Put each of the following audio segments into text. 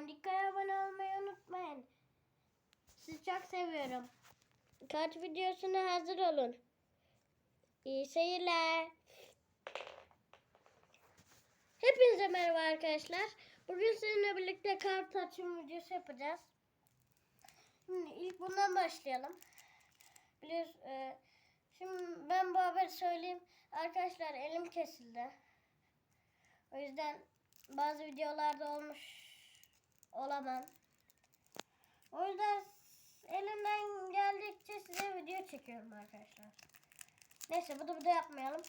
Mondika'ya abone olmayı unutmayın. Sizi çok seviyorum. Kart videosuna hazır olun. İyi seyirler. Hepinize merhaba arkadaşlar. Bugün sizinle birlikte kart açım videosu yapacağız. Şimdi ilk bundan başlayalım. Biliyoruz, e, şimdi ben bu haberi söyleyeyim. Arkadaşlar elim kesildi. O yüzden bazı videolarda olmuş olamam. O yüzden elimden geldikçe size video çekiyorum arkadaşlar. Neyse bunu burada yapmayalım.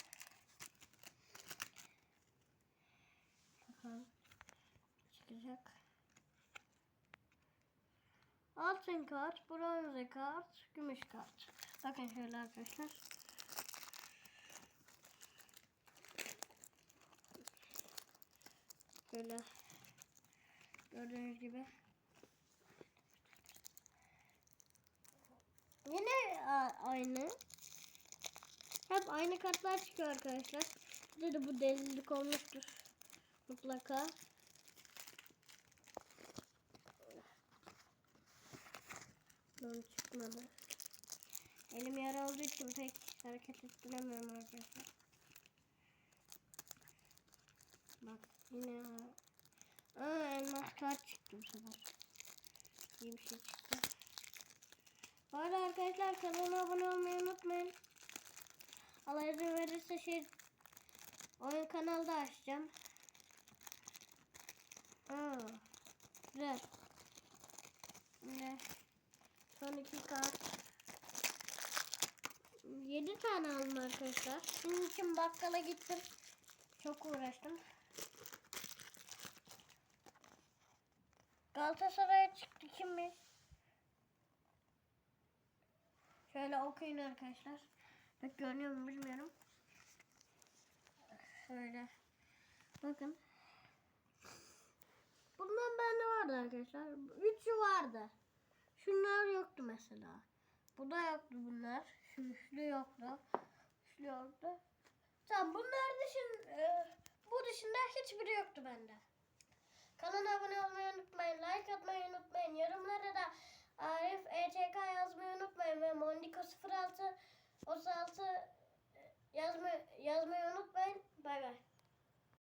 Bakalım. Çıkacak. Altın kart, bronze kart, gümüş kart. Bakın şöyle arkadaşlar. Böyle gördüğünüz gibi. Yine aynı. Hep aynı kartlar çıkıyor arkadaşlar. Size de bu delilik olmuştur. Mutlaka. Bunun çıkmadı. Elim yara olduğu için pek hareket ettiremiyorum arkadaşlar. Bak yine. Aa kart çıktı bu sefer. İyi bir şey çıktı. Bu arada arkadaşlar kanala abone olmayı unutmayın. Allah izin verirse şey oyun kanalda açacağım. Aa, güzel. Şimdi son iki kart. 7 tane aldım arkadaşlar. Bunun için bakkala gittim. Çok uğraştım. Galatasaray'a çıktı kim mi? Şöyle okuyun arkadaşlar. Bak görünüyor mu bilmiyorum. Şöyle. Bakın. Bundan bende vardı arkadaşlar. Üçü vardı. Şunlar yoktu mesela. Bu da yoktu bunlar. Şu üçlü yoktu. Üçlü yoktu. Tamam bunlar dışın, e, bu dışında hiçbiri yoktu bende. Kanala abone olmayı unutmayın. Like atmayı unutmayın. Yorumlara da Arif ETK yazmayı unutmayın. Ve Mondiko 06 36 yazmayı, yazmayı unutmayın. Bay bay.